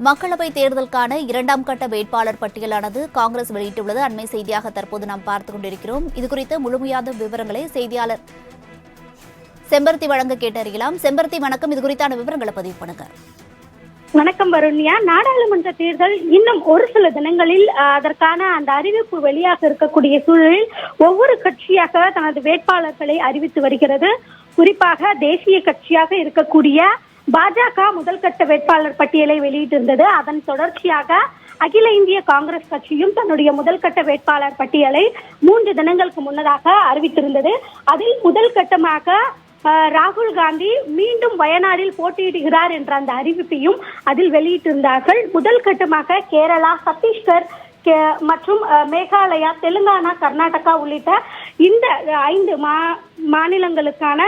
மக்களவை தேர்தலுக்கான இரண்டாம் கட்ட வேட்பாளர் பட்டியலானது காங்கிரஸ் வெளியிட்டுள்ளது. அண்மை செய்தியாக தற்போது நாம் பார்த்துக் கொண்டிருக்கிறோம். இதுகுறித்த முழுமையான விவரங்களை செய்தியாளர் செம்பருத்தி வழங்க கேட்டறியலாம். செம்பருத்தி வணக்கம். இது குறித்தான விவரங்களை பதிவு பண்ணுங்க. வணக்கம் வருண்யா. நாடாளுமன்ற தேர்தல் இன்னும் ஒரு சில தினங்களில் அதற்கான அந்த அறிவிப்பு வெளியாக இருக்கக்கூடிய சூழலில் ஒவ்வொரு கட்சியாக தனது வேட்பாளர்களை அறிவித்து வருகிறது. குறிப்பாக தேசிய கட்சியாக இருக்கக்கூடிய பாஜக முதல் கட்ட வேட்பாளர் பட்டியலை வெளியிட்டிருந்தது. அதன் தொடர்ச்சியாக அகில இந்திய காங்கிரஸ் கட்சியும் தன்னுடைய முதல் கட்ட வேட்பாளர் பட்டியலை மூன்று தினங்களுக்கு முன்னதாக அறிவித்திருந்தது. அதில் முதல் கட்டமாக ராகுல் காந்தி மீண்டும் வயநாடில் போட்டியிடுகிறார் என்ற அந்த அறிவிப்பையும் அதில் வெளியிட்டிருந்தார்கள். முதல் கட்டமாக கேரளா சத்தீஸ்கர் கே- மற்றும் மேகாலயா தெலுங்கானா கர்நாடகா உள்ளிட்ட இந்த ஐந்து மா மாநிலங்களுக்கான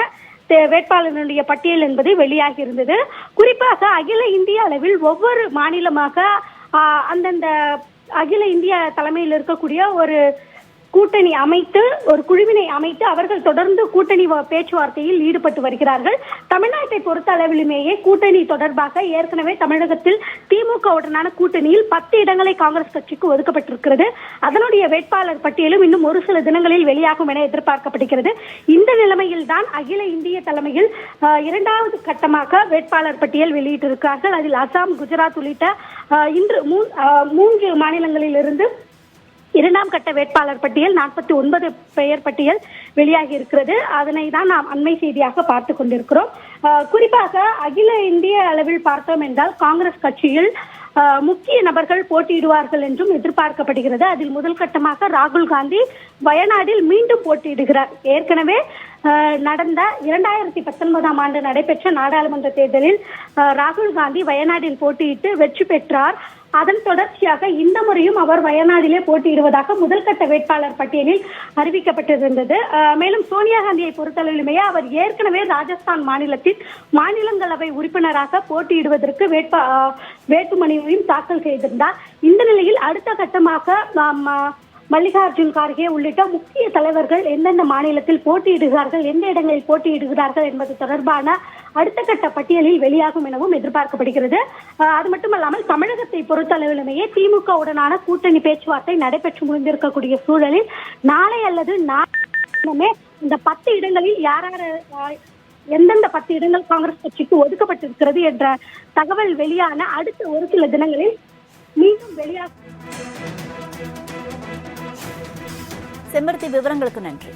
வேட்பாளர்களுடைய பட்டியல் என்பது வெளியாகி இருந்தது. குறிப்பாக அகில இந்திய அளவில் ஒவ்வொரு மாநிலமாக அந்தந்த அகில இந்திய தலைமையில் இருக்கக்கூடிய ஒரு கூட்டணி அமைத்து ஒரு குழுவினை அமைத்து அவர்கள் தொடர்ந்து கூட்டணி வ- பேச்சுவார்த்தையில் ஈடுபட்டு வருகிறார்கள். தமிழ்நாட்டை பொறுத்த அளவிலுமேயே கூட்டணி தொடர்பாக ஏற்கனவே தமிழகத்தில் திமுகவுடனான கூட்டணியில் பத்து இடங்களை காங்கிரஸ் கட்சிக்கு ஒதுக்கப்பட்டிருக்கிறது. அதனுடைய வேட்பாளர் பட்டியலும் இன்னும் ஒரு சில தினங்களில் வெளியாகும் என எதிர்பார்க்கப்படுகிறது. இந்த நிலைமையில் தான் அகில இந்திய தலைமையில் இரண்டாவது கட்டமாக வேட்பாளர் பட்டியல் வெளியிட்டிருக்கிறார்கள். அதில் அசாம் குஜராத் உள்ளிட்ட இன்று மூன்று மாநிலங்களிலிருந்து இருந்து கட்ட வேட்பாளர் பட்டியல் நாற்பத்தி ஒன்பது பெயர் பட்டியல் வெளியாகி இருக்கிறது. அதனை தான் நாம் அண்மை செய்தியாக பார்த்து கொண்டிருக்கிறோம். குறிப்பாக அகில இந்திய அளவில் பார்த்தோம் என்றால் காங்கிரஸ் கட்சியில் முக்கிய நபர்கள் போட்டியிடுவார்கள் என்றும் எதிர்பார்க்கப்படுகிறது. அதில் முதல் கட்டமாக ராகுல் காந்தி வயநாடில் மீண்டும் போட்டியிடுகிறார். ஏற்கனவே நடந்த இரண்டாயிரத்தி பத்தொன்பதாம் ஆண்டு நடைபெற்ற நாடாளுமன்ற தேர்தலில் ராகுல் காந்தி வயநாடில் போட்டியிட்டு வெற்றி பெற்றார். அதன் தொடர்ச்சியாக இந்த முறையும் அவர் வயநாடிலே போட்டியிடுவதாக முதல்கட்ட வேட்பாளர் பட்டியலில் அறிவிக்கப்பட்டிருந்தது. மேலும் சோனியா காந்தியை பொறுத்தளவிலுமே அவர் ஏற்கனவே ராஜஸ்தான் மாநிலத்தில் மாநிலங்களவை உறுப்பினராக போட்டியிடுவதற்கு வேட்பா வேட்புமனுவையும் தாக்கல் செய்திருந்தார். இந்த நிலையில் அடுத்த கட்டமாக நாம், மல்லிகார்ஜுன் கார்கே உள்ளிட்ட முக்கிய தலைவர்கள் எந்தெந்த மாநிலத்தில் போட்டியிடுகிறார்கள் எந்த இடங்களில் போட்டியிடுகிறார்கள் என்பது தொடர்பான அடுத்த கட்ட பட்டியலில் வெளியாகும் எனவும் எதிர்பார்க்கப்படுகிறது. அது மட்டுமல்லாமல் தமிழகத்தை பொறுத்தளவிலுமே திமுக உடனான கூட்டணி பேச்சுவார்த்தை நடைபெற்று முடிந்திருக்கக்கூடிய சூழலில் நாளை அல்லது நாளை இந்த பத்து இடங்களில் யார் யார் எந்தெந்த பத்து இடங்கள் காங்கிரஸ் கட்சிக்கு ஒதுக்கப்பட்டிருக்கிறது என்ற தகவல் வெளியான அடுத்த ஒரு சில தினங்களில் மீண்டும் வெளியாக செம்பருத்தி விவரங்களுக்கு நன்றி.